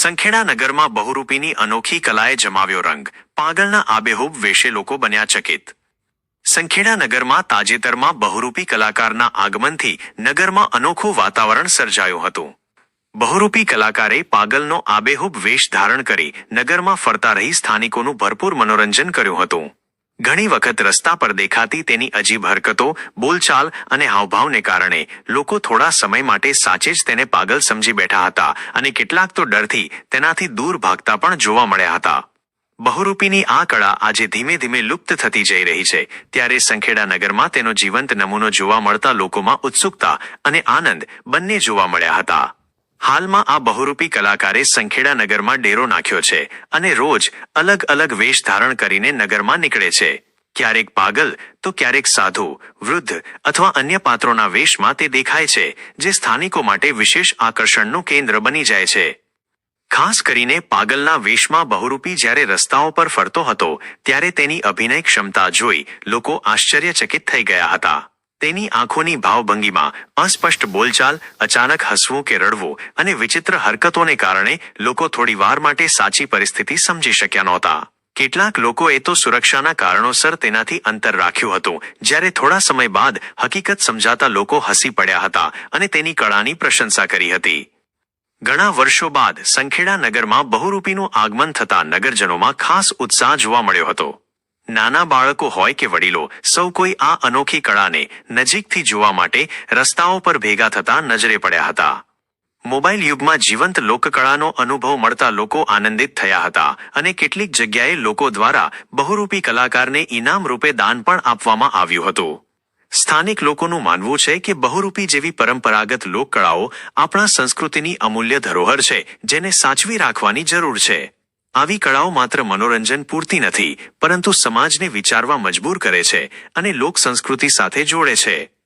સંખેડા નગરમાં બહુરૂપીની અનોખી કલાએ જમાવ્યો રંગ. પાગલના આબેહૂબ વેશે લોકો બન્યા ચકિત. સંખેડા નગરમાં તાજેતરમાં બહુરૂપી કલાકારના આગમનથી નગરમાં અનોખું વાતાવરણ સર્જાયું હતું. બહુરૂપી કલાકારે પાગલનો આબેહૂબ વેશ ધારણ કરી નગરમાં ફરતા રહી સ્થાનિકોનું ભરપૂર મનોરંજન કર્યું હતું. ઘણી વખત રસ્તા પર દેખાતી તેની અજીબ હરકતો, બોલચાલ અને હાવભાવને કારણે લોકો થોડા સમય માટે સાચે જ તેને પાગલ સમજી બેઠા હતા અને કેટલાક તો ડરથી તેનાથી દૂર ભાગતા પણ જોવા મળ્યા હતા. બહુરૂપીની આ કળા આજે ધીમે ધીમે લુપ્ત થતી જઈ રહી છે, ત્યારે સંખેડા નગરમાં તેનો જીવંત નમૂનો જોવા મળતા લોકોમાં ઉત્સુકતા અને આનંદ બંને જોવા મળ્યા હતા. હાલમાં આ બહુરૂપી કલાકારે સંખેડા નગરમાં ડેરો નાખ્યો છે અને રોજ અલગ અલગ વેશ ધારણ કરીને નગરમાં નીકળે છે. ક્યારેક પાગલ, તો ક્યારેક સાધુ, વૃદ્ધ અથવા અન્ય પાત્રોના વેશમાં તે દેખાય છે, જે સ્થાનિકો માટે વિશેષ આકર્ષણનું કેન્દ્ર બની જાય છે. ખાસ કરીને પાગલના વેશમાં બહુરૂપી જ્યારે રસ્તાઓ પર ફરતો હતો, ત્યારે તેની અભિનય ક્ષમતા જોઈ લોકો આશ્ચર્યચકિત થઈ ગયા હતા. તેની આંખોની ભાવભંગીમાં અસ્પષ્ટ બોલચાલ, અચાનક હસવું કે રડવું અને વિચિત્ર હરકતોને કારણે લોકો થોડી વાર માટે સાચી પરિસ્થિતિ સમજી શક્યા નહોતા. કેટલાક લોકોએ તો સુરક્ષાના કારણોસર તેનાથી અંતર રાખ્યું હતું, જ્યારે થોડા સમય બાદ હકીકત સમજાતા લોકો હસી પડ્યા હતા અને તેની કળાની પ્રશંસા કરી હતી. ઘણા વર્ષો બાદ સંખેડા નગરમાં બહુરૂપીનું આગમન થતા નગરજનોમાં ખાસ ઉત્સાહ જોવા મળ્યો હતો. નાના બાળકો હોય કે વડીલો, સૌ કોઈ આ અનોખી કળાને નજીકથી જોવા માટે રસ્તાઓ પર ભેગા થતા નજરે પડ્યા હતા. મોબાઈલ યુગમાં જીવંત લોકકળાનો અનુભવ મળતા લોકો આનંદિત થયા હતા અને કેટલીક જગ્યાએ લોકો દ્વારા બહુરૂપી કલાકારને ઇનામ રૂપે દાન પણ આપવામાં આવ્યું હતું. સ્થાનિક લોકોનું માનવું છે કે બહુરૂપી જેવી પરંપરાગત લોકકળાઓ આપણા સંસ્કૃતિની અમૂલ્ય ધરોહર છે, જેને સાચવી રાખવાની જરૂર છે. આવી કળાઓ માત્ર મનોરંજન પૂરતી નથી, પરંતુ સમાજને વિચારવા મજબૂર કરે છે અને લોક સંસ્કૃતિ સાથે જોડે છે.